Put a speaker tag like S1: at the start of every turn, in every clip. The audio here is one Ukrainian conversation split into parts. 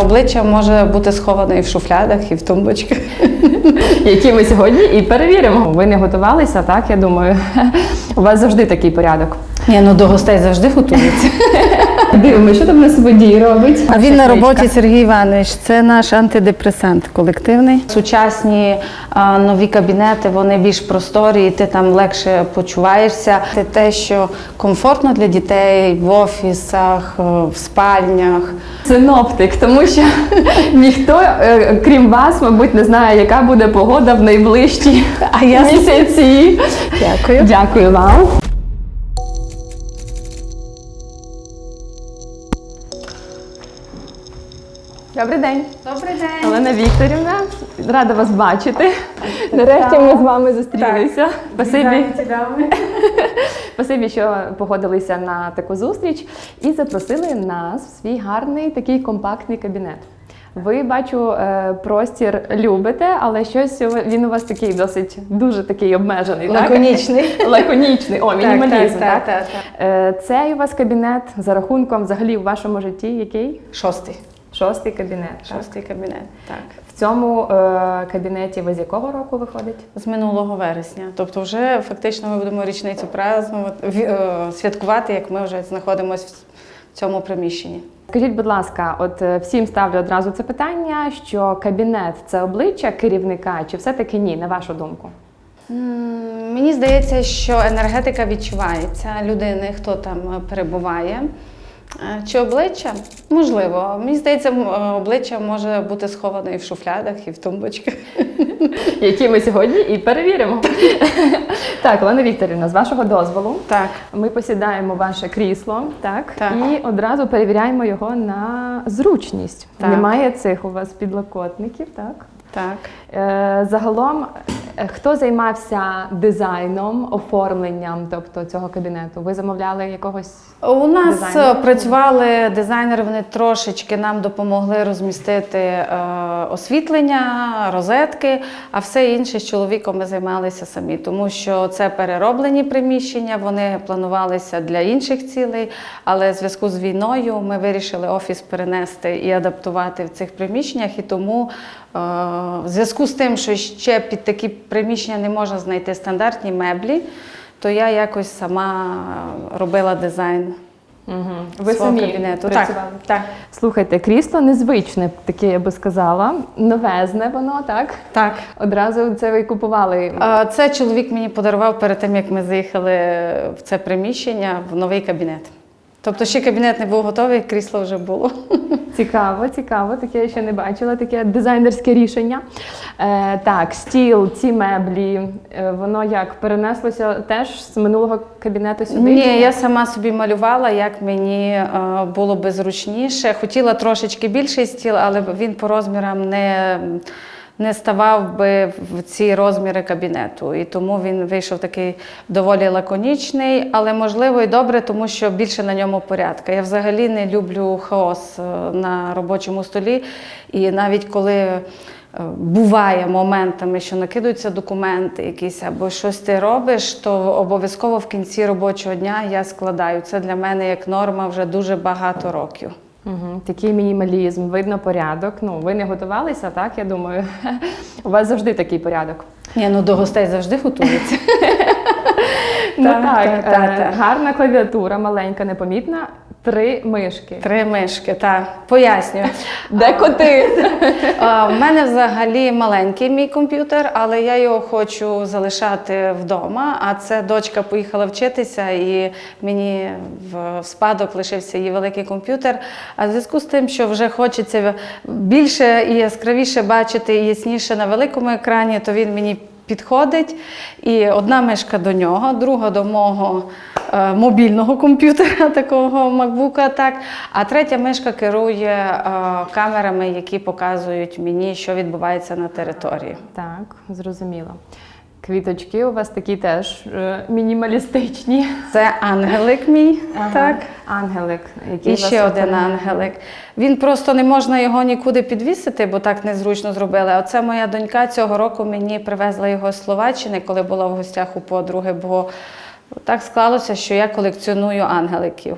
S1: Обличчя може бути сховане і в шуфлядах, і в тумбочках.
S2: які ми сьогодні і перевіримо. Ви не готувалися, так? Я думаю, у вас завжди такий порядок.
S1: Ні, ну до гостей завжди готуються.
S2: Дивимося, що там у нас водій робить.
S1: А він на роботі. Сергій Іванович. Це наш антидепресант колективний. Сучасні а, нові кабінети, вони більш просторі, і ти там легше почуваєшся. Це те, що комфортно для дітей в офісах, е, в спальнях.
S2: Синоптик, тому що ніхто, е, крім вас, мабуть, не знає, яка буде погода в найближчі
S1: А я
S2: місяці.
S1: дякую.
S2: Дякую вам. Добрий день.
S1: Добрий день.
S2: Олена Вікторівна, рада вас бачити. Нарешті ми з вами зустрілися. Спасибі, Спасибі, що погодилися на таку зустріч і запросили нас в свій гарний такий компактний кабінет. Ви бачу, е, простір любите, але щось він у вас такий досить дуже такий обмежений.
S1: Лаконічний.
S2: Так? Лаконічний. О, мінімалізм.
S1: так,
S2: Так,
S1: так,
S2: Е, Цей у вас кабінет за рахунком взагалі в вашому житті який?
S1: Шостий.
S2: Шостий кабінет. так?
S1: Шостий кабінет. Так.
S2: В цьому е, кабінеті ви з якого року виходить?
S1: З минулого вересня. Тобто, вже фактично ми будемо річницю празднувати, ві- е, святкувати, як ми вже знаходимося в цьому приміщенні.
S2: Скажіть, будь ласка, от е, всім ставлю одразу це питання: що кабінет це обличчя керівника, чи все-таки ні, на вашу думку?
S1: Мені здається, що енергетика відчувається людини, хто там е, перебуває. Е, Чи обличчя? Можливо. Мені здається, е, обличчя може бути сховане і в шуфлядах, і в тумбочках.
S2: Які ми сьогодні і перевіримо. так, Олена Вікторівна, з вашого дозволу,
S1: Так.
S2: ми посідаємо ваше крісло, так,
S1: Так.
S2: і одразу перевіряємо його на зручність.
S1: Так.
S2: Немає цих у вас підлокотників, так?
S1: Так.
S2: Е, Загалом, хто займався дизайном, оформленням, тобто цього кабінету? Ви замовляли якогось
S1: У нас е, працювали дизайнери, вони трошечки нам допомогли розмістити е, освітлення, розетки, а все інше з чоловіком ми займалися самі, тому що це перероблені приміщення, вони планувалися для інших цілей, але в зв'язку з війною ми вирішили офіс перенести і адаптувати в цих приміщеннях. І тому е, в зв'язку з тим, що ще під такі приміщення не можна знайти стандартні меблі, то я якось сама робила дизайн.
S2: Угу. Ви
S1: свого
S2: самі
S1: кабінету. Так, так,
S2: Слухайте, крісло незвичне, таке я би сказала. Новезне воно, так?
S1: так.
S2: Одразу це ви купували.
S1: Це чоловік мені подарував перед тим, як ми заїхали в це приміщення в новий кабінет. Тобто ще кабінет не був готовий, крісло вже було.
S2: Цікаво, цікаво, таке я ще не бачила, таке дизайнерське рішення. Е, так, стіл, ці меблі, е, воно як перенеслося теж з минулого кабінету сюди?
S1: Ні, я сама собі малювала, як мені е, було би зручніше. Хотіла трошечки більший стіл, але він по розмірам не, не ставав би в ці розміри кабінету. І тому він вийшов такий доволі лаконічний, але можливо і добре, тому що більше на ньому порядка. Я взагалі не люблю хаос е, на робочому столі. І навіть коли е, буває моментами, що накидаються документи якісь або щось ти робиш, то обов'язково в кінці робочого дня я складаю. Це для мене як норма вже дуже багато років.
S2: Угу, такий мінімалізм, видно порядок. Ну, ви не готувалися, так? Я думаю, у вас завжди такий порядок.
S1: Ні, ну до гостей завжди готуються.
S2: ну
S1: Так,
S2: е,
S1: так.
S2: гарна клавіатура, маленька, непомітна, три мишки.
S1: Три мишки, так. Пояснюю.
S2: Де коти?
S1: В мене взагалі маленький мій комп'ютер, але я його хочу залишати вдома. А це дочка поїхала вчитися, і мені в спадок лишився її великий комп'ютер. А в зв'язку з тим, що вже хочеться більше і яскравіше бачити, і ясніше на великому екрані, то він мені. Підходить, і одна мишка до нього, друга до мого е, мобільного комп'ютера, такого макбука, так. А третя мишка керує е, камерами, які показують мені, що відбувається на території.
S2: Так, зрозуміло. Квіточки у вас такі теж е, мінімалістичні.
S1: Це ангелик мій, так.
S2: Ангелик, який
S1: І ще один ангелик. Він просто не можна його нікуди підвісити, бо так незручно зробили. А Оце моя донька цього року мені привезла його з Словаччини, коли була в гостях у подруги, бо так склалося, що я колекціоную ангеликів.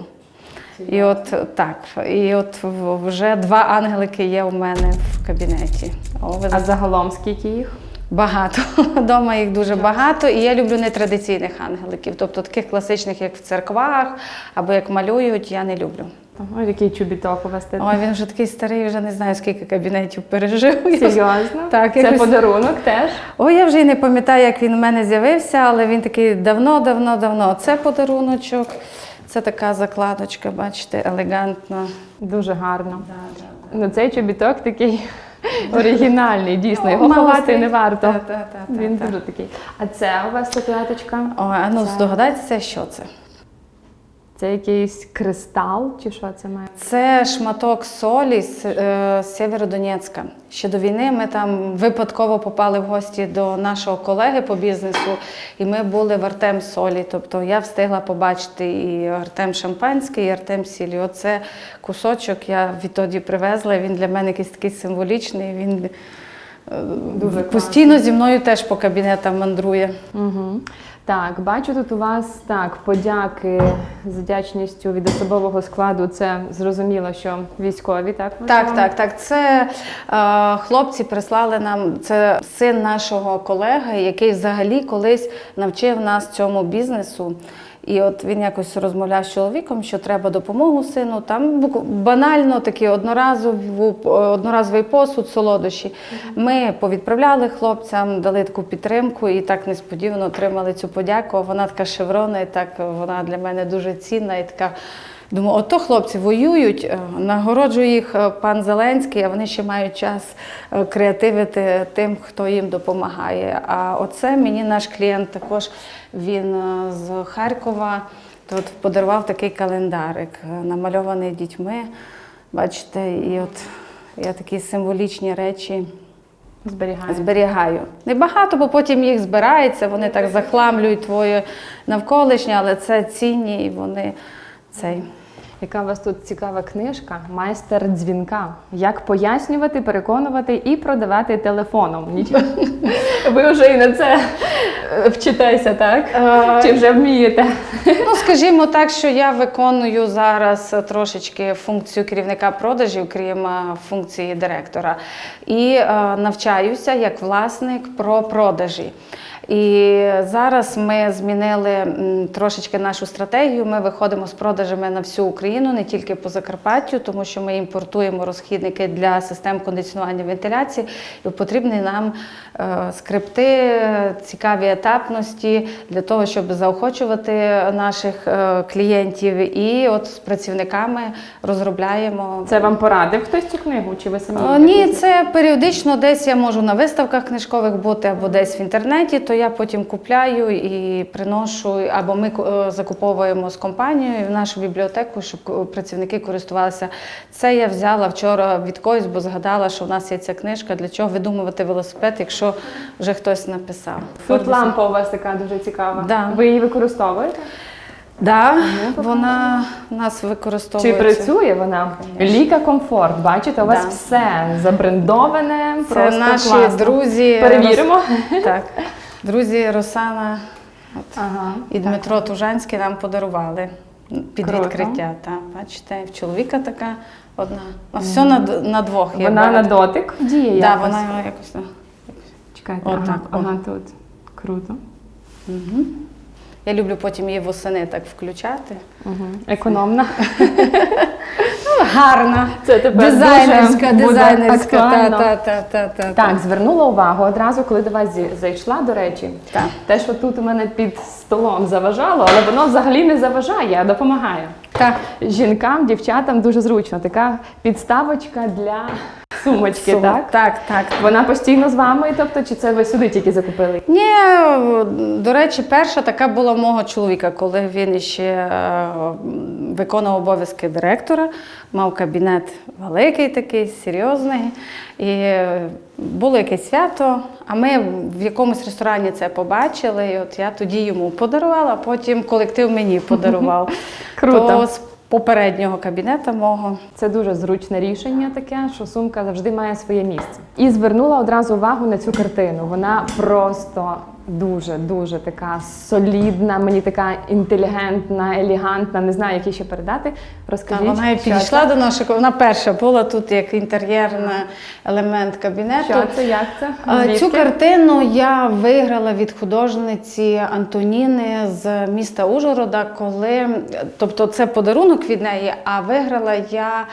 S1: І от так, і от вже два ангелики є у мене в кабінеті. О, ви
S2: А загалом скільки їх?
S1: Багато. Дома їх дуже багато. І я люблю нетрадиційних ангеликів, тобто таких класичних, як в церквах або як малюють, я не люблю.
S2: Ой, який чобіток у вас тут.
S1: Ой, він вже такий старий, вже не знаю, скільки кабінетів пережив.
S2: Серйозно?
S1: Так,
S2: Це
S1: якось-
S2: подарунок теж.
S1: Ой, я вже й не пам'ятаю, як він у мене з'явився, але він такий давно, давно, давно. Це подаруночок, це така закладочка, бачите, елегантна.
S2: Дуже гарно. Ну, цей чобіток такий оригінальний, дійсно. Його ховати не варто. Він дуже такий. А це у вас статуеточка?
S1: Ну здогадайтеся, що це?
S2: Це якийсь кристал, чи що це має?
S1: Це шматок солі з е, Сєвєродонецька. Ще до війни ми там випадково попали в гості до нашого колеги по бізнесу, і ми були в Артем Солі. Тобто я встигла побачити і Артем Шампанський, і Артем Сілі. Оце кусочок я відтоді привезла. Він для мене якийсь такий символічний. Він е,
S2: Дуже
S1: постійно зі мною теж по кабінетам мандрує.
S2: Угу. Так, бачу тут у вас так, подяки з вдячністю від особового складу. Це зрозуміло, що військові, так?
S1: Так, так, так. Це е, хлопці прислали нам. Це син нашого колеги, який взагалі колись навчив нас цьому бізнесу. І от він якось розмовляв з чоловіком, що треба допомогу сину. Там банально такий одноразову, одноразовий посуд, солодощі. Ми повідправляли хлопцям, дали таку підтримку і так несподівано отримали цю подяку. Вона така шеврона, і так вона для мене дуже цінна і така. Думаю, ото хлопці воюють, е, нагороджує їх е, пан Зеленський, а вони ще мають час е, креативити тим, хто їм допомагає. А оце мені наш клієнт також він з Харкова тут подарував такий календарик, намальований дітьми. Бачите, і от я такі символічні речі
S2: Зберігаю.
S1: зберігаю. Небагато, бо потім їх збирається, вони так захламлюють твоє навколишнє, але це цінні і вони цей.
S2: Яка у вас тут цікава книжка Майстер дзвінка. Як пояснювати, переконувати і продавати телефоном. Нічого. Ви вже і на це е, вчитеся, так? Чи вже вмієте?
S1: Ну, скажімо так, що я виконую зараз трошечки функцію керівника продажів, крім е, функції директора, і е, навчаюся як власник про продажі. І зараз ми змінили трошечки нашу стратегію. Ми виходимо з продажами на всю Україну, не тільки по Закарпаттю, тому що ми імпортуємо розхідники для систем кондиціонування вентиляції. І потрібні нам е, скрипти, цікаві етапності для того, щоб заохочувати наших е, клієнтів. І от з працівниками розробляємо.
S2: Це вам порадив хтось цю книгу? Чи ви самі?
S1: О, Ні, це періодично десь я можу на виставках книжкових бути або десь в інтернеті, то я потім купляю і приношу, або ми е, закуповуємо з компанією в нашу бібліотеку, щоб працівники користувалися. Це я взяла вчора від когось, бо згадала, що в нас є ця книжка. Для чого видумувати велосипед, якщо вже хтось написав.
S2: Тут лампа у вас така дуже цікава.
S1: Да.
S2: Ви її використовуєте?
S1: Да,
S2: Ну,
S1: вона нас
S2: Чи працює вона? Ліка комфорт. Бачите, у вас
S1: Да.
S2: все забрендоване.
S1: Це
S2: просто
S1: наші
S2: класно.
S1: друзі.
S2: Перевіримо.
S1: Так, друзі Росана. От.
S2: Ага.
S1: І Дмитро Тужанський нам подарували під
S2: Круто.
S1: відкриття. Та, бачите, в чоловіка така одна. Ну, все на, на двох.
S2: Вона на дотик діє.
S1: Да,
S2: якось?
S1: вона якось. так.
S2: Чекайте,
S1: Отак,
S2: ага,
S1: о.
S2: ага, тут. Круто.
S1: Угу. Я люблю потім її восени так включати.
S2: Угу. Економна.
S1: Гарна.
S2: Це тепер
S1: Дизайнерська,
S2: дуже буде
S1: дизайнерська. Та,
S2: актуально.
S1: та, та, та, та,
S2: Так, звернула увагу одразу, коли до вас зі- зайшла, до речі.
S1: Так.
S2: Те, що тут у мене під столом заважало, але воно взагалі не заважає, а допомагає.
S1: Так.
S2: Жінкам, дівчатам дуже зручно. Така підставочка для сумочки,
S1: Сум-
S2: так?
S1: Так, так.
S2: Вона постійно з вами, тобто, чи це ви сюди тільки закупили?
S1: Ні, до речі, перша така була мого чоловіка, коли він ще е, виконував обов'язки директора, мав кабінет великий такий, серйозний. І було якесь свято, а ми в якомусь ресторані це побачили. І от я тоді йому подарувала, а потім колектив мені подарував.
S2: Круто.
S1: То попереднього кабінета мого.
S2: Це дуже зручне рішення таке, що сумка завжди має своє місце. І звернула одразу увагу на цю картину. Вона просто Дуже дуже така солідна, мені така інтелігентна, елегантна. Не знаю, які ще передати.
S1: Та,
S2: Розкажіть.
S1: вона і підійшла до нашого. Вона перша була тут як інтер'єрний елемент кабінету.
S2: Що це, як це? Звідки?
S1: Цю картину я виграла від художниці Антоніни з міста Ужгорода, коли тобто це подарунок від неї, а виграла я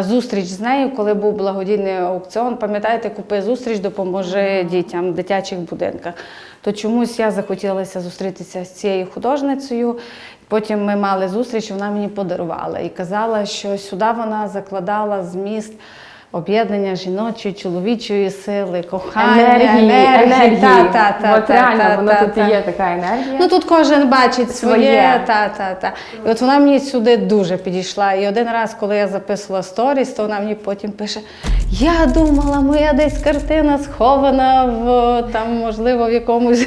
S1: зустріч з нею, коли був благодійний аукціон. Пам'ятаєте, купи зустріч, допоможи дітям в дитячих будинках. То чомусь я захотілася зустрітися з цією художницею. Потім ми мали зустріч, вона мені подарувала і казала, що сюди вона закладала зміст. Об'єднання жіночої, чоловічої сили, кохання,
S2: енергії, енергії.
S1: Та, та, та,
S2: От
S1: та,
S2: реально,
S1: та,
S2: воно
S1: та,
S2: тут
S1: та.
S2: і є така енергія.
S1: Ну тут кожен бачить своє.
S2: Своє.
S1: Та, та, та. І от вона мені сюди дуже підійшла. І один раз, коли я записувала сторіс, то вона мені потім пише: Я думала, моя десь картина схована в там, можливо, в якомусь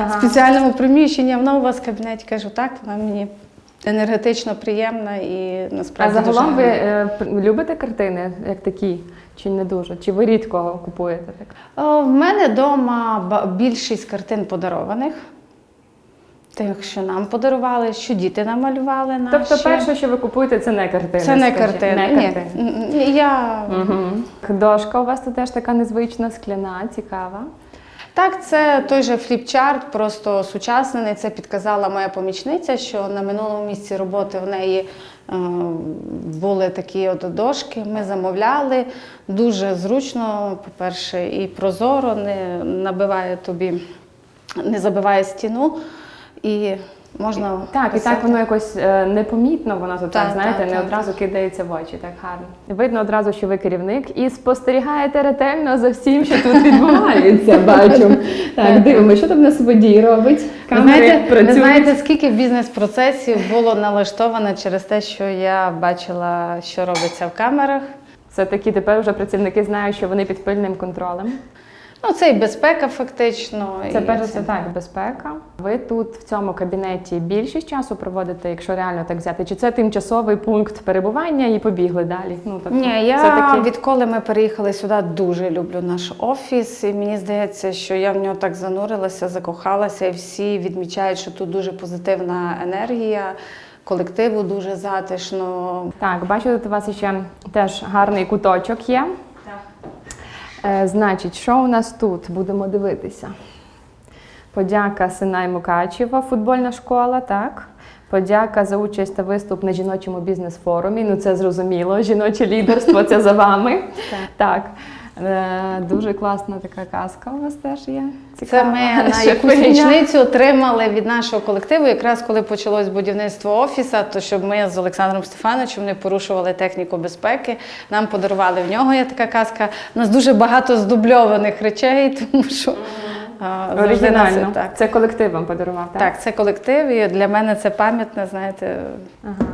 S2: Ага.
S1: спеціальному приміщенні. Вона у вас в кабінеті кажу, так, вона мені енергетично приємна і
S2: а
S1: насправді.
S2: загалом
S1: дуже
S2: ви е, любите картини як такі? Чи не дуже? Чи ви рідко купуєте так?
S1: О, В мене вдома більшість картин подарованих. Тих, що нам подарували, що діти намалювали наші.
S2: Тобто, перше, що ви купуєте, це не картини.
S1: Це не картини.
S2: Не картини.
S1: Ні, Я...
S2: Угу. Дошка у вас тут теж така незвична, скляна, цікава.
S1: Так, це той же фліпчарт, просто сучасний. Це підказала моя помічниця, що на минулому місці роботи в неї е, були такі от дошки. Ми замовляли. Дуже зручно, по-перше, і прозоро, не набиває тобі, не забиває стіну. І можна
S2: Так, і так воно якось е, непомітно, воно тут так,
S1: Так,
S2: знаєте,
S1: так,
S2: не
S1: так.
S2: одразу кидається в очі, так гарно. Видно одразу, що ви керівник і спостерігаєте ретельно за всім, що тут відбувається. Бачу. Так, дивимося, що там у нас водій робить.
S1: Ви знаєте, ви знаєте, скільки бізнес-процесів було налаштовано через те, що я бачила, що робиться в камерах.
S2: Це такі тепер вже працівники знають, що вони під пильним контролем.
S1: Ну, це і безпека, фактично.
S2: Це
S1: і
S2: перш за все так, безпека. Ви тут в цьому кабінеті більшість часу проводите, якщо реально так взяти, чи це тимчасовий пункт перебування і побігли далі? Ну тобто,
S1: Ні, я
S2: все-таки-
S1: відколи ми переїхали сюди, дуже люблю наш офіс. І мені здається, що я в нього так занурилася, закохалася, і всі відмічають, що тут дуже позитивна енергія, колективу дуже затишно.
S2: Так, бачу, тут у вас ще теж гарний куточок є. Е, значить, що у нас тут? Будемо дивитися. Подяка Синай Мукачева, футбольна школа, так. Подяка за участь та виступ на жіночому бізнес-форумі. Ну, це зрозуміло. Жіноче лідерство це за вами. Так. Е, дуже класна така казка у вас теж є.
S1: Це ми на якусь річницю отримали від нашого колективу, якраз коли почалось будівництво офісу, то щоб ми з Олександром Стефановичем не порушували техніку безпеки. Нам подарували в нього є така казка. У нас дуже багато здубльованих речей, тому що
S2: Оригінально.
S1: нас- так.
S2: Це колектив вам подарував, так?
S1: Так, це колектив, і для мене це пам'ятне, знаєте.
S2: Ага.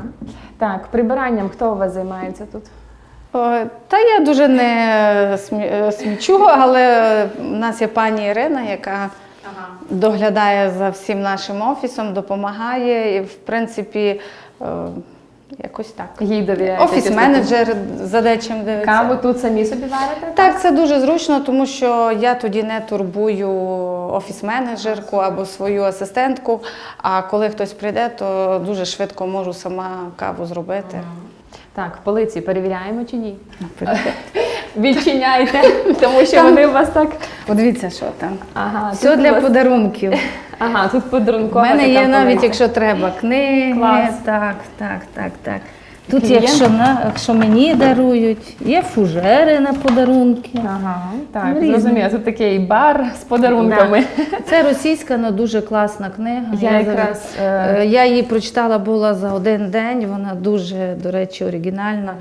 S2: Так, прибиранням хто у вас займається тут?
S1: Та я дуже не е, смічу, але в нас є пані Ірина, яка
S2: Ага.
S1: доглядає за всім нашим офісом, допомагає. І, в принципі, е, якось так.
S2: Їй довіряєте.
S1: Офіс-менеджер за дечим дивиться.
S2: Каву тут самі собі варите?
S1: Так, це дуже зручно, тому що я тоді не турбую офіс-менеджерку або свою асистентку. А коли хтось прийде, то дуже швидко можу сама каву зробити.
S2: Так, полиці перевіряємо чи ні? Відчиняйте, тому що вони у вас так.
S1: Подивіться, що там.
S2: Ага,
S1: Все
S2: тут
S1: для
S2: вас-
S1: подарунків.
S2: Ага, тут
S1: У
S2: подарункова.
S1: мене
S2: така
S1: є навіть,
S2: полиця.
S1: якщо треба, книги.
S2: Клас.
S1: Так, так, так, так. Тут, якщо, на, якщо мені дарують, є фужери на подарунки.
S2: Ага, так,
S1: Ну, різні.
S2: зрозуміло. Тут такий бар з подарунками.
S1: Це російська, але дуже класна книга.
S2: Я
S1: за-
S2: якраз, е,
S1: Е, я її прочитала була за один день. Вона дуже, до речі, оригінальна.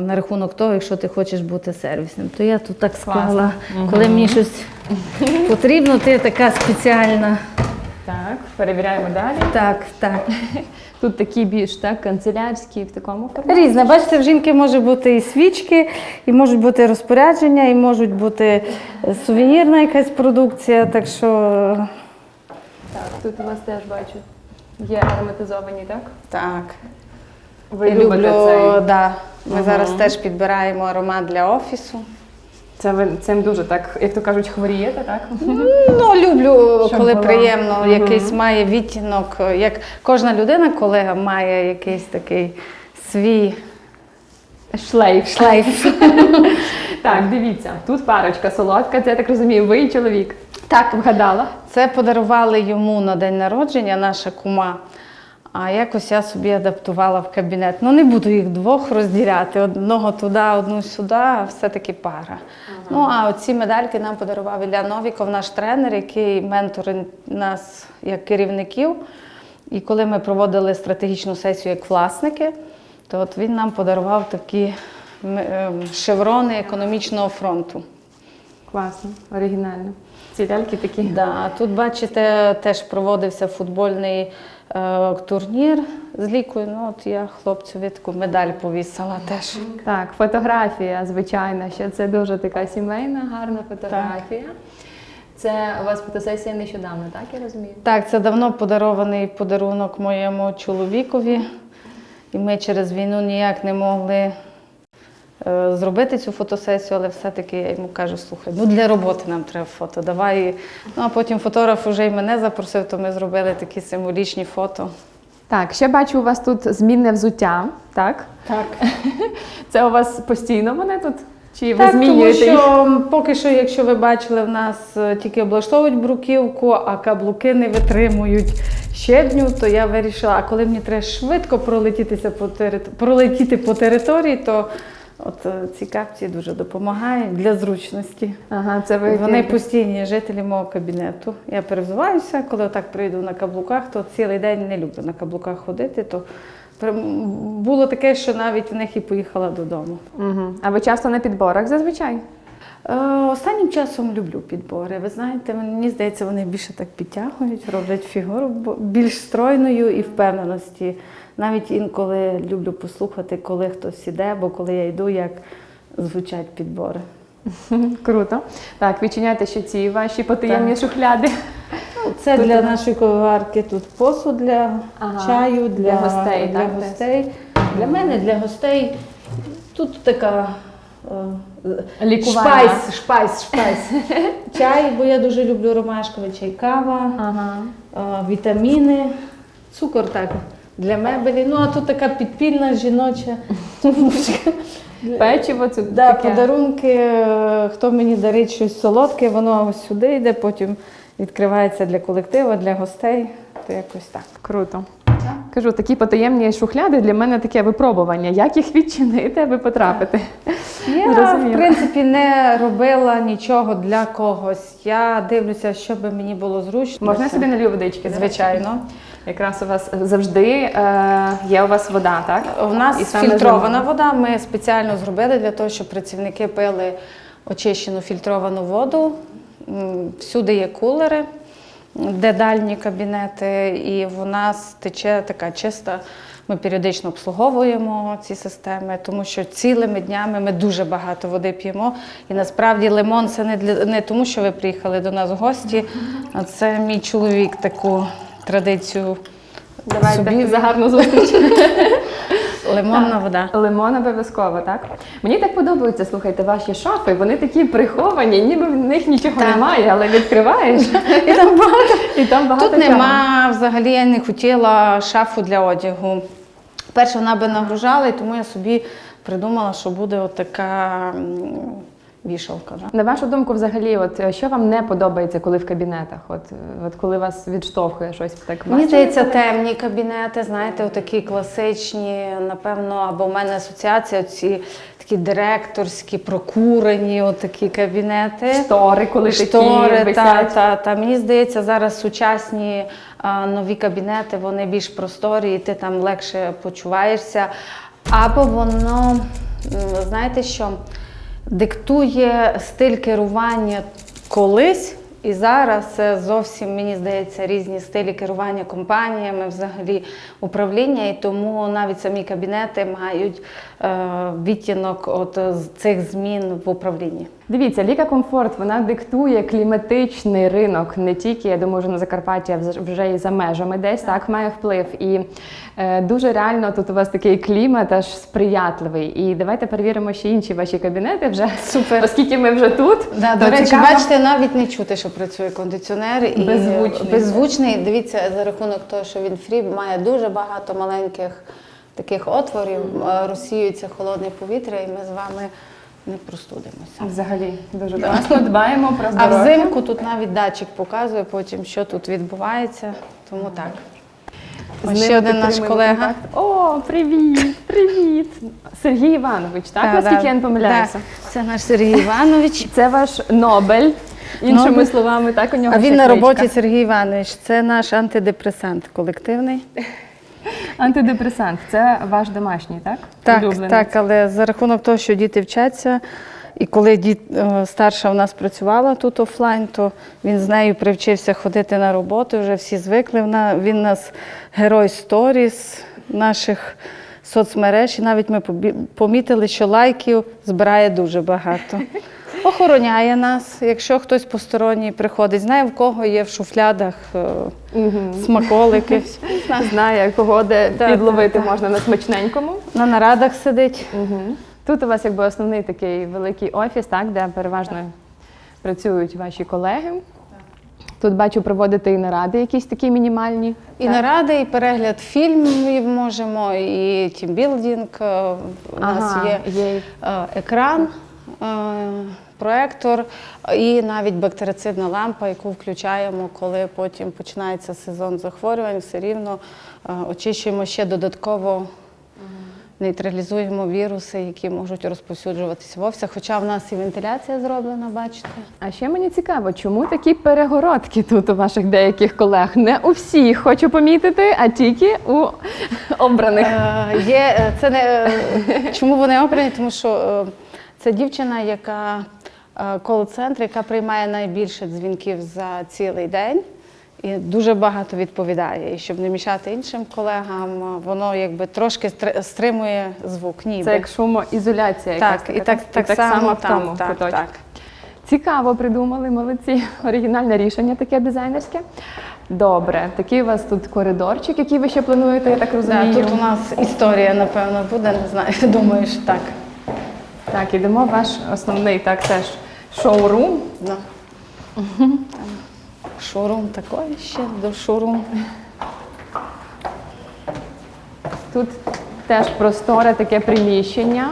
S1: На рахунок того, якщо ти хочеш бути сервісним, то я тут так склала. Коли мені щось потрібно, ти така спеціальна.
S2: Перевіряємо далі.
S1: Так, так.
S2: Тут такі більш так, канцелярські в такому форматі.
S1: Різне. Бачите, в жінки може бути і свічки, і можуть бути розпорядження, і можуть бути сувенірна якась продукція. Так що
S2: Так, тут у вас теж бачу. Є ароматизовані, так?
S1: так.
S2: Ви
S1: Я
S2: любите
S1: люблю,
S2: цей.
S1: да. Ми
S2: Ага.
S1: зараз теж підбираємо аромат для офісу.
S2: Це ви цим дуже так, як то кажуть, хворієте, так?
S1: Ну, люблю,
S2: Щоб
S1: коли
S2: було.
S1: приємно,
S2: Мгм.
S1: якийсь має відтінок, як кожна людина, колега має якийсь такий свій
S2: Шлейф.
S1: шлейф.
S2: Так, дивіться, тут парочка солодка, це я так розумію, ви і чоловік.
S1: Так,
S2: Вгадала.
S1: Це подарували йому на день народження наша кума. А якось я собі адаптувала в кабінет. Ну не буду їх двох розділяти. Одного туди, одну сюди, а все-таки пара. Ну а оці медальки нам подарував Ілля Новіков, наш тренер, який менторить нас як керівників. І коли ми проводили стратегічну сесію як власники, то от він нам подарував такі ем, шеврони економічного фронту.
S2: Класно, оригінально. Ці ляльки такі.
S1: Да, тут бачите, теж проводився футбольний е, турнір з лікою. Ну, от я хлопцеві таку медаль повісила теж.
S2: Так, фотографія, звичайно, ще це дуже така сімейна, гарна фотографія. Це у вас фотосесія нещодавно, так я розумію?
S1: Так, це давно подарований подарунок моєму чоловікові. І ми через війну ніяк не могли е, зробити цю фотосесію, але все-таки я йому кажу, слухай, ну для роботи нам треба фото, давай. Ну а потім фотограф вже й мене запросив, то ми зробили такі символічні фото.
S2: Так, ще бачу у вас тут змінне взуття, так?
S1: Так.
S2: Це у вас постійно вони тут? Чи ви
S1: Так, тому
S2: змінюєте їх?
S1: що поки що, якщо ви бачили, в нас е, тільки облаштовують бруківку, а каблуки не витримують щебню, то я вирішила, а коли мені треба швидко пролетітися по терит... пролетіти по території, то от е, ці капці дуже допомагають для зручності.
S2: Ага, це ви
S1: Вони постійні жителі мого кабінету. Я перевзуваюся, коли отак прийду на каблуках, то цілий день не люблю на каблуках ходити. То було таке, що навіть в них і поїхала додому.
S2: Угу. А ви часто на підборах зазвичай?
S1: Е, Останнім часом люблю підбори. Ви знаєте, мені здається, вони більше так підтягують, роблять фігуру більш стройною і впевненості. Навіть інколи люблю послухати, коли хтось іде, бо коли я йду, як звучать підбори.
S2: Круто. Так, відчиняйте ще ці ваші потаємні шухляди.
S1: Ну, Це
S2: Тут
S1: для нашої коварки тут посуд для
S2: Ага,
S1: чаю, для,
S2: для гостей,
S1: Для,
S2: так,
S1: гостей. для мене, для гостей. Тут така
S2: Лікувальна.
S1: шпайс, шпайс, шпайс. Чай, бо я дуже люблю ромашковий чай, кава.
S2: Ага.
S1: вітаміни, цукор так для мебелі. Ну а тут така підпільна жіноча.
S2: Печиво, це
S1: Да,
S2: таке.
S1: подарунки. е, Хто мені дарить щось солодке, воно ось сюди йде, потім відкривається для колективу, для гостей. То якось так.
S2: Круто. Кажу, такі потаємні шухляди для мене таке випробування. Як їх відчинити, аби потрапити?
S1: Я,
S2: Зрозуміло.
S1: в принципі, не робила нічого для когось. Я дивлюся, що би мені було зручно.
S2: Можна собі налью водички?
S1: Звичайно.
S2: Якраз у вас завжди е, є у вас вода, так?
S1: У нас
S2: І
S1: фільтрована
S2: зимою.
S1: вода. Ми спеціально зробили для того, щоб працівники пили очищену фільтровану воду. Всюди є кулери, де дальні кабінети, і в нас тече така чиста. Ми періодично обслуговуємо ці системи, тому що цілими днями ми дуже багато води п'ємо. І насправді лимон це не для не тому, що ви приїхали до нас в гості, а це мій чоловік таку традицію.
S2: Давайте
S1: собі
S2: за гарну зустріч.
S1: Лимонна вода.
S2: Лимон обов'язково, так? Мені так подобаються, слухайте, ваші шафи. Вони такі приховані, ніби в них нічого
S1: Так.
S2: немає, але відкриваєш.
S1: І там багато.
S2: І там багато
S1: Тут нема, взагалі я не хотіла шафу для одягу. Перше, вона би нагружала, і тому я собі придумала, що буде отака м, вішалка. Да?
S2: На вашу думку, взагалі, от е, що вам не подобається, коли в кабінетах? От, е, от коли вас відштовхує щось так
S1: Мені здається, темні кабінети, знаєте, отакі класичні, напевно, або в мене асоціація ці такі директорські, прокурені, отакі кабінети.
S2: штори, коли
S1: Штори,
S2: такі
S1: та, та, та. Мені здається, зараз сучасні а, нові кабінети, вони більш просторі, і ти там легше почуваєшся. Або воно, знаєте що, диктує стиль керування колись І зараз це зовсім мені здається різні стилі керування компаніями, взагалі управління, і тому навіть самі кабінети мають е, відтінок от з цих змін в управлінні.
S2: Дивіться, Ліка Комфорт вона диктує кліматичний ринок не тільки, я думаю, вже на Закарпатті, а вже і за межами десь так має вплив. І е, дуже реально тут у вас такий клімат аж сприятливий. І давайте перевіримо ще інші ваші кабінети вже.
S1: Супер.
S2: Оскільки ми вже тут.
S1: Да, до речі,
S2: цікаво.
S1: бачите, навіть не чути, що працює кондиціонер. І
S2: Беззвучний.
S1: беззвучний. Дивіться, за рахунок того, що він фрі має дуже багато маленьких таких отворів, е, розсіюється холодне повітря, і ми з вами не простудимося.
S2: Взагалі дуже класно дбаємо про
S1: А взимку тут навіть датчик показує потім, що тут відбувається. Тому так. Ось ще один наш колега.
S2: контакт. О, привіт! Привіт! Сергій Іванович, так?
S1: Да,
S2: Наскільки
S1: да.
S2: я не помиляюся?
S1: Да. Це наш Сергій Іванович.
S2: Це ваш Нобель. Іншими
S1: Нобель.
S2: словами, так у нього
S1: А він на роботі Сергій Іванович. Це наш антидепресант колективний.
S2: Антидепресант це ваш домашній, так?
S1: Так,
S2: Улюблений.
S1: так, але за рахунок того, що діти вчаться, і коли діт, е, старша в нас працювала тут офлайн, то він з нею привчився ходити на роботу, вже всі звикли. Вона, він у нас герой сторіс наших соцмереж. І навіть ми помітили, що лайків збирає дуже багато. Охороняє нас, якщо хтось посторонній приходить, знає, в кого є в шуфлядах е, смаколики.
S2: Знає, кого де
S1: Так,
S2: підловити
S1: так, так.
S2: можна на смачненькому.
S1: На нарадах сидить.
S2: Тут у вас якби основний такий великий офіс, так, де переважно працюють ваші колеги. Тут бачу, проводити і наради якісь такі мінімальні.
S1: І наради, і перегляд фільмів можемо, і тімбілдинг. е, У нас є
S2: є.
S1: е, екран, проектор і навіть бактерицидна лампа, яку включаємо, коли потім починається сезон захворювань, все рівно е, очищуємо ще додатково. Нейтралізуємо віруси, які можуть розповсюджуватися в офісах. Хоча в нас і вентиляція зроблена, бачите.
S2: А ще мені цікаво, чому такі перегородки тут у ваших деяких колег? Не у всіх хочу помітити, а тільки у обраних.
S1: Е, Є е, це не е, чому вони обрані? Тому що е, це дівчина, яка е, кол-центр, яка приймає найбільше дзвінків за цілий день. І дуже багато відповідає. І щоб не мішати іншим колегам, воно якби трошки стри- стримує звук. Ніби.
S2: Це як шумоізоляція. якась
S1: і
S2: така,
S1: так, так, само,
S2: в
S1: там,
S2: тому
S1: так, так.
S2: Цікаво придумали, молодці. Оригінальне рішення таке дизайнерське. Добре, такий у вас тут коридорчик, який ви ще плануєте, я так розумію.
S1: Да, тут у нас історія, напевно, буде, не знаю. Думаю, що так.
S2: Так, ідемо в ваш основний так теж шоурум.
S1: Да. Там Шоурум такий ще до шоурум.
S2: Тут теж просторе таке приміщення.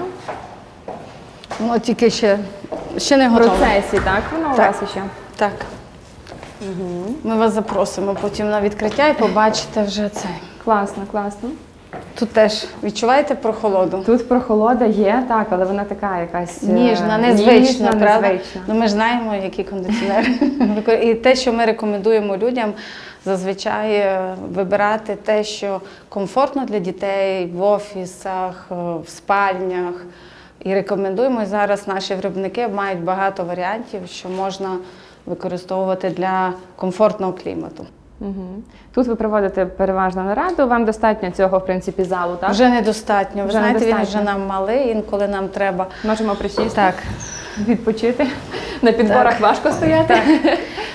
S1: Ну, тільки ще, ще не
S2: В процесі, так? Воно у
S1: Так.
S2: вас ще.
S1: Так. Ми вас запросимо потім на відкриття і побачите вже це.
S2: Класно, класно.
S1: Тут теж відчуваєте прохолоду?
S2: Тут прохолода є, так, але вона така якась е,
S1: Ніжна, незвична,
S2: ніжна,
S1: правда?
S2: незвична.
S1: Ну, ми ж знаємо, які кондиціонери. І те, що ми рекомендуємо людям, зазвичай е, вибирати те, що комфортно для дітей в офісах, е, в спальнях. І рекомендуємо І зараз наші виробники мають багато варіантів, що можна використовувати для комфортного клімату.
S2: Угу. Тут ви проводите переважно нараду, вам достатньо цього, в принципі, залу, так?
S1: Вже недостатньо. Ви
S2: Вже
S1: знаєте, він вже нам малий, інколи нам треба.
S2: Можемо присісти,
S1: Так.
S2: відпочити. На підборах
S1: Так.
S2: важко стояти.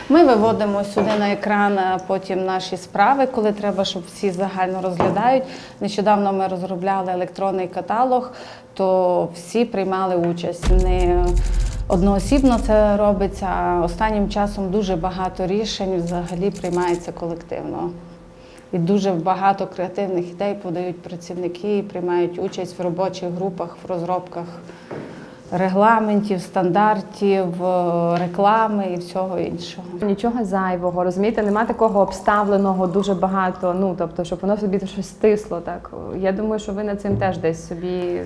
S1: Ми виводимо сюди на екран потім наші справи, коли треба, щоб всі загально розглядають. Нещодавно ми розробляли електронний каталог, то всі приймали участь. Не одноосібно це робиться, а останнім часом дуже багато рішень взагалі приймається колективно. І дуже багато креативних ідей подають працівники і приймають участь в робочих групах, в розробках регламентів, стандартів, е, реклами і всього іншого.
S2: Нічого зайвого, розумієте, нема такого обставленого дуже багато. Ну тобто, щоб воно собі щось стисло. Так я думаю, що ви над цим теж десь собі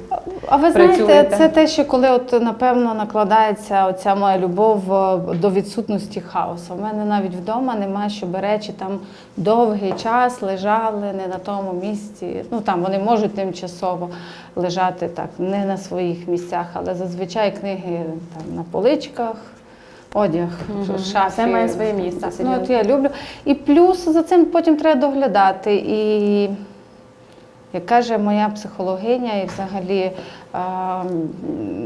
S1: А ви знаєте, це те, що коли от напевно накладається оця моя любов е, до відсутності хаосу. У мене навіть вдома немає, щоб речі там довгий час лежали не на тому місці. Ну там вони можуть тимчасово лежати так, не на своїх місцях, але зазвичай книги там на поличках. одяг в шафі.
S2: Все має своє місце,
S1: Ну, от я люблю. І плюс за цим потім треба доглядати. І як каже моя психологиня, і взагалі, а,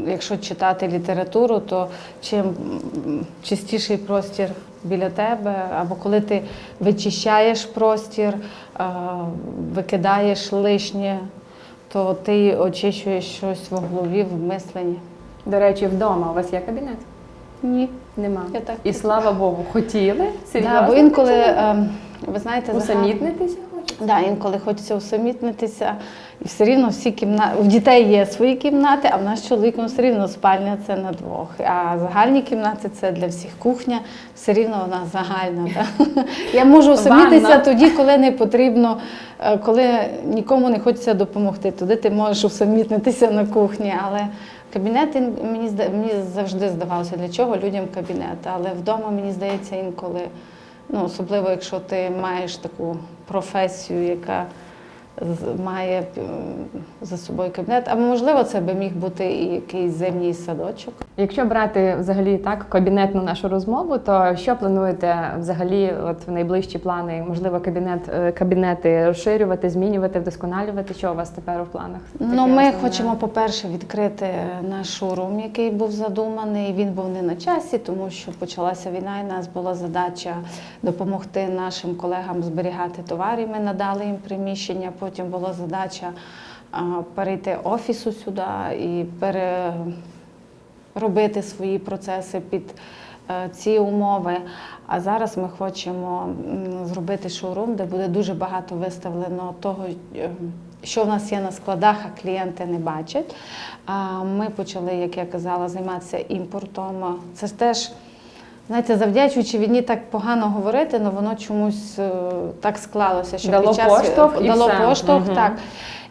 S1: якщо читати літературу, то чим чистіший простір біля тебе, або коли ти вичищаєш простір, а, викидаєш лишнє, то ти очищуєш щось в голові, в мисленні.
S2: До речі, вдома у вас є кабінет?
S1: Ні.
S2: Нема.
S1: Я так
S2: І слава Богу, хотіли? Серйозно?
S1: Да, бо інколи,
S2: хотіли?
S1: ем, ви знаєте,
S2: усамітнитися?
S1: Да, інколи хочеться усамітнитися, і все рівно всі кімнати. У дітей є свої кімнати, а в нас з чоловіком все рівно спальня це на двох. А загальні кімнати це для всіх кухня, все рівно вона загальна. Да? Я можу усамітитися
S2: Ванна.
S1: тоді, коли не потрібно, е, коли нікому не хочеться допомогти. Туди ти можеш усамітнитися на кухні. Але кабінет мені мені завжди здавалося, для чого людям кабінет. Але вдома мені здається інколи. Ну, особливо, якщо ти маєш таку професію, яка має за собою кабінет. А можливо, це би міг бути і якийсь зимній садочок.
S2: Якщо брати взагалі так кабінетну нашу розмову, то що плануєте взагалі от в найближчі плани? Можливо, кабінет е, кабінети розширювати, змінювати, вдосконалювати? Що у вас тепер у планах?
S1: Ну, ми
S2: основне.
S1: хочемо, по-перше, відкрити наш шоурум, який був задуманий. Він був не на часі, тому що почалася війна, і нас була задача допомогти нашим колегам зберігати товари. Ми надали їм приміщення. Потім була задача перейти офісу сюди і переробити свої процеси під е, ці умови. А зараз ми хочемо зробити шоурум, де буде дуже багато виставлено того, е, що в нас є на складах, а клієнти не бачать. Ми почали, як я казала, займатися імпортом. Це ж теж. Знаєте, завдячуючи війні так погано говорити, але воно чомусь е, так склалося, що
S2: Дало
S1: під час
S2: поштовх і
S1: дало
S2: все.
S1: поштовх,
S2: Мгм.
S1: так.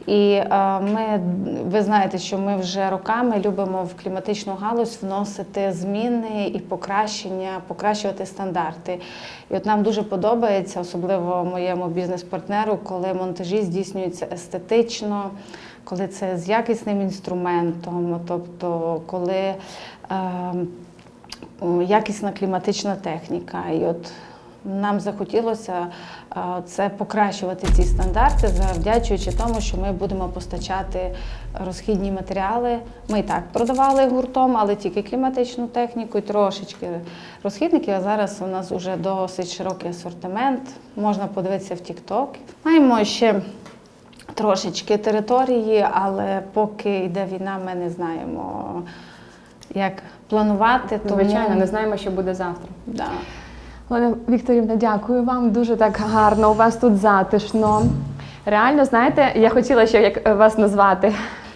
S1: І е, ми, ви знаєте, що ми вже роками любимо в кліматичну галузь вносити зміни і покращення, покращувати стандарти. І от нам дуже подобається, особливо моєму бізнес-партнеру, коли монтажі здійснюються естетично, коли це з якісним інструментом, тобто коли. Е, якісна кліматична техніка. І от нам захотілося це покращувати ці стандарти, завдячуючи тому, що ми будемо постачати розхідні матеріали. Ми і так продавали гуртом, але тільки кліматичну техніку і трошечки розхідників. А зараз у нас вже досить широкий асортимент. Можна подивитися в TikTok. Маємо ще трошечки території, але поки йде війна, ми не знаємо. Як планувати, тому
S2: Звичайно, не знаємо, що буде завтра.
S1: Да.
S2: Олена Вікторівна, дякую вам. Дуже так гарно. У вас тут затишно. Реально, знаєте, я хотіла ще як е, вас назвати.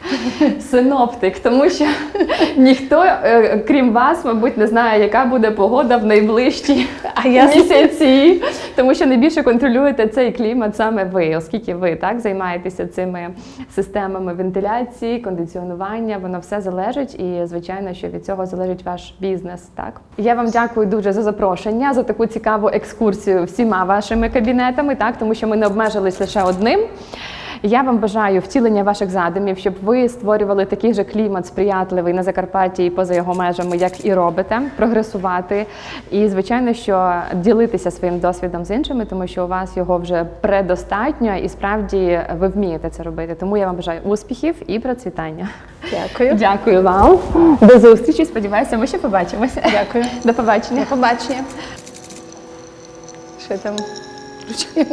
S2: Синоптик, тому що ніхто, е, крім вас, мабуть, не знає, яка буде погода в найближчі
S1: А я
S2: місяці, тому що найбільше контролюєте цей клімат саме ви, оскільки ви так займаєтеся цими системами вентиляції, кондиціонування, воно все залежить, і звичайно, що від цього залежить ваш бізнес. Так я вам дякую дуже за запрошення, за таку цікаву екскурсію всіма вашими кабінетами, так тому що ми не обмежились лише одним. Я вам бажаю втілення ваших задумів, щоб ви створювали такий же клімат сприятливий на Закарпатті і поза його межами, як і робите, прогресувати. І звичайно, що ділитися своїм досвідом з іншими, тому що у вас його вже предостатньо, і справді ви вмієте це робити. Тому я вам бажаю успіхів і процвітання.
S1: Дякую.
S2: Дякую вам. До зустрічі. Сподіваюся, ми ще побачимося.
S1: Дякую.
S2: До побачення.
S1: До побачення. Що там? Ручки.